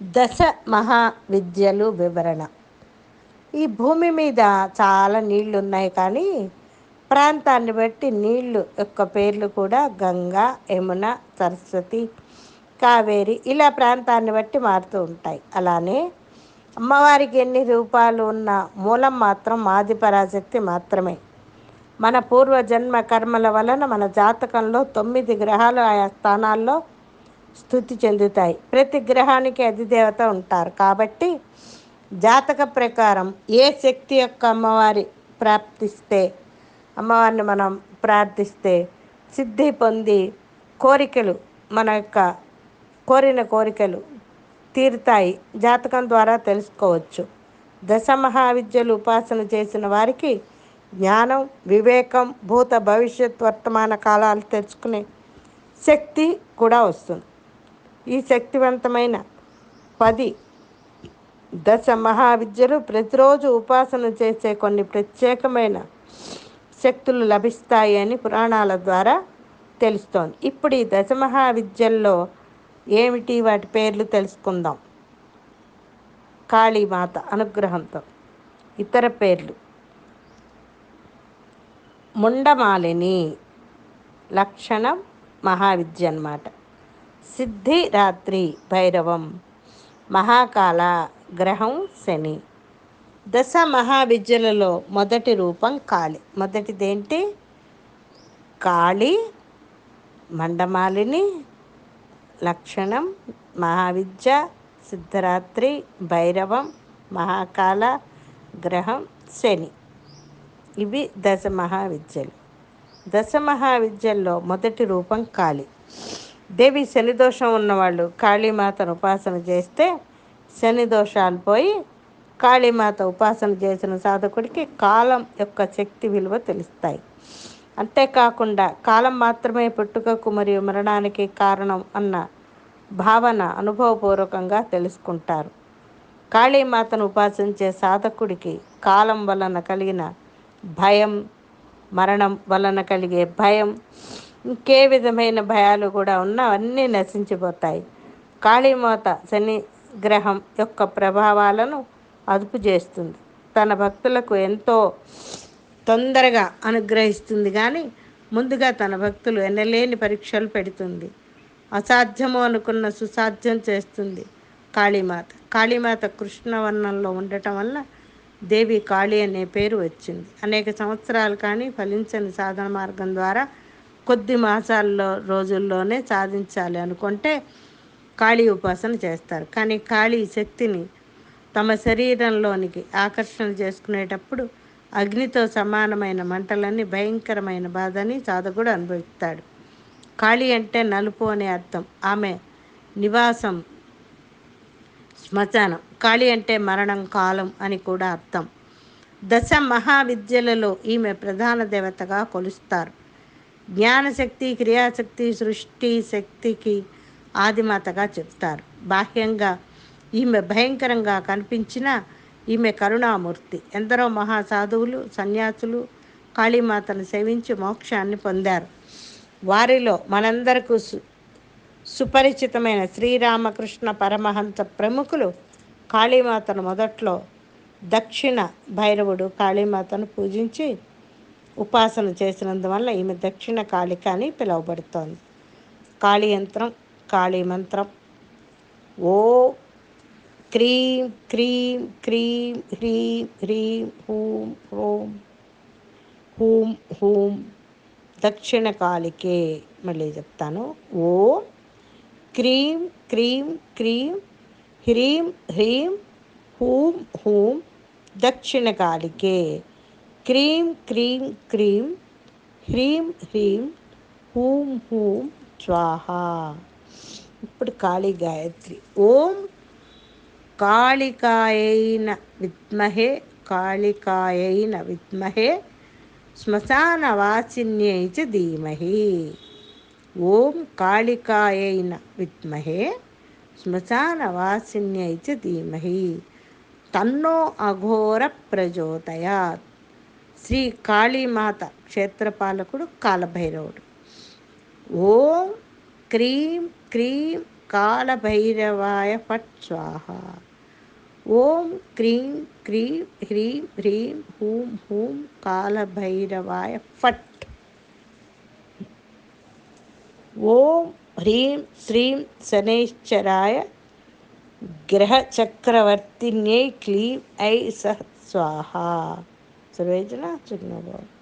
దశ మహావిద్యలు వివరణ. ఈ భూమి మీద చాలా నీళ్ళు ఉన్నాయి కానీ ప్రాంతాన్ని బట్టి నీళ్ళు యొక్క పేర్లు కూడా గంగా యమున సరస్వతి కావేరి ఇలా ప్రాంతాన్ని బట్టి మారుతూ ఉంటాయి. అలానే అమ్మవారికి ఎన్ని రూపాలు ఉన్న మూలం మాత్రం మాదిపరాశక్తి మాత్రమే. మన పూర్వజన్మ కర్మల వలన మన జాతకంలో తొమ్మిది గ్రహాలు ఆయా స్థానాల్లో స్థుతి చెందుతాయి. ప్రతి గ్రహానికి అధిదేవత ఉంటారు. కాబట్టి జాతక ప్రకారం ఏ శక్తి యొక్క అమ్మవారి ప్రాప్తిస్తే అమ్మవారిని మనం ప్రార్థిస్తే సిద్ధి పొంది కోరికలు మన యొక్క కోరిన కోరికలు తీరుతాయి. జాతకం ద్వారా తెలుసుకోవచ్చు. దశ మహావిద్యలు ఉపాసన చేసిన వారికి జ్ఞానం వివేకం భూత భవిష్యత్ వర్తమాన కాలాలు తెలుసుకునే శక్తి కూడా వస్తుంది. ఈ శక్తివంతమైన పది దశ మహావిద్యలు ప్రతిరోజు ఉపాసన చేసే కొన్ని ప్రత్యేకమైన శక్తులు లభిస్తాయి అని పురాణాల ద్వారా తెలుస్తోంది. ఇప్పుడు ఈ దశ మహావిద్యల్లో ఏమిటి? వాటి పేర్లు తెలుసుకుందాం. కాళీమాత అనుగ్రహంతో. ఇతర పేర్లు. ముండమాలిని లక్షణం మహావిద్య అన్నమాట. సిద్ధి రాత్రి భైరవం మహాకాల గ్రహం శని. దశ మహావిద్యలలో మొదటి రూపం కాళి. మొదటిదేంటి? కాళి మండమాలిని లక్షణం మహావిద్య సిద్ధరాత్రి భైరవం మహాకాల గ్రహం శని. ఇవి దశ మహావిద్యలు. దశ మహావిద్యల్లో మొదటి రూపం కాళి. దేవి శని దోషం ఉన్నవాళ్ళు కాళీమాతను ఉపాసన చేస్తే శని దోషాలు పోయి కాళీమాత ఉపాసన చేసిన సాధకుడికి కాలం యొక్క శక్తి విలువ తెలుస్తాయి. అంతేకాకుండా కాలం మాత్రమే పుట్టుకకు మరియు మరణానికి కారణం అన్న భావన అనుభవపూర్వకంగా తెలుసుకుంటారు. కాళీమాతను ఉపాసించే సాధకుడికి కాలం వలన కలిగిన భయం మరణం వలన కలిగే భయం ఇంకే విధమైన భయాలు కూడా ఉన్నా అన్నీ నశించిపోతాయి. కాళీమాత శని గ్రహం యొక్క ప్రభావాలను అదుపు చేస్తుంది. తన భక్తులకు ఎంతో తొందరగా అనుగ్రహిస్తుంది కానీ ముందుగా తన భక్తులు ఎనలేని పరీక్షలు పెడుతుంది. అసాధ్యము అనుకున్న సుసాధ్యం చేస్తుంది కాళీమాత. కాళీమాత కృష్ణవర్ణంలో ఉండటం వల్ల దేవి కాళీ అనే పేరు వచ్చింది. అనేక సంవత్సరాలు కానీ ఫలించని సాధన మార్గం ద్వారా కొద్ది మాసాల్లో రోజుల్లోనే సాధించాలి అనుకుంటే కాళీ ఉపాసన చేస్తారు. కానీ కాళీ శక్తిని తమ శరీరంలోనికి ఆకర్షణ చేసుకునేటప్పుడు అగ్నితో సమానమైన మంటలని భయంకరమైన బాధని సాధకుడు అనుభవిస్తాడు. కాళీ అంటే నలుపు అనే అర్థం. ఆమె నివాసం శ్మశానం. కాళీ అంటే మరణం కాలం అని కూడా అర్థం. దశ మహావిద్యలలో ఈమె ప్రధాన దేవతగా కొలుస్తారు. జ్ఞానశక్తి క్రియాశక్తి సృష్టి శక్తికి ఆదిమాతగా చెప్తారు. బాహ్యంగా ఈమె భయంకరంగా కనిపించిన ఈమె కరుణామూర్తి. ఎందరో మహాసాధువులు సన్యాసులు కాళీమాతను సేవించి మోక్షాన్ని పొందారు. వారిలో మనందరకు సు సుపరిచితమైన శ్రీరామకృష్ణ పరమహంస ప్రముఖులు కాళీమాతను మొదట్లో దక్షిణ భైరవుడు కాళీమాతను పూజించి ఉపాసన చేసినందువల్ల ఈమె దక్షిణ కాళిక అని పిలువబడుతోంది. కాళీ యంత్రం కాళీ మంత్రం ఓ క్రీం క్రీం క్రీం హ్రీం హ్రీం హూం హ్రోం హూం హూం. దక్షిణ కాళికే మళ్ళీ చెప్తాను. ఓ క్రీం క్రీం క్రీం హ్రీం హ్రీం హూం హూం. దక్షిణ కాళికే క్రీం క్రీం క్రీం హ్రీం హ్రీం హూం హూం స్వాహ ఇప్పుడు కాళీ గాయత్రి ఓం కాళికాయైన విద్మహే కాళికాయైన విద్మహే శ్మశానవాసిన్యై చ ధీమహి ఓం కాళికాయైన విద్మహే శ్మశానవాసిన్యై చ ధీమహి తన్నో అఘోర ప్రచోదయాత్ श्री कालीमाता क्षेत्रपालक कालभैरव ओम क्रीम क्रीम कालभैरवाय फट स्वाह। ओम क्रीम क्रीम ह्रीम ह्रीम हूम हूम कालभैरवाय फट। ओम ह्रीम श्रीम शनेश्चराय ग्रह चक्रवर्ति क्लीम ऐ सह स्वाहा। सर्वे जनाः सुखिनो भवन्तु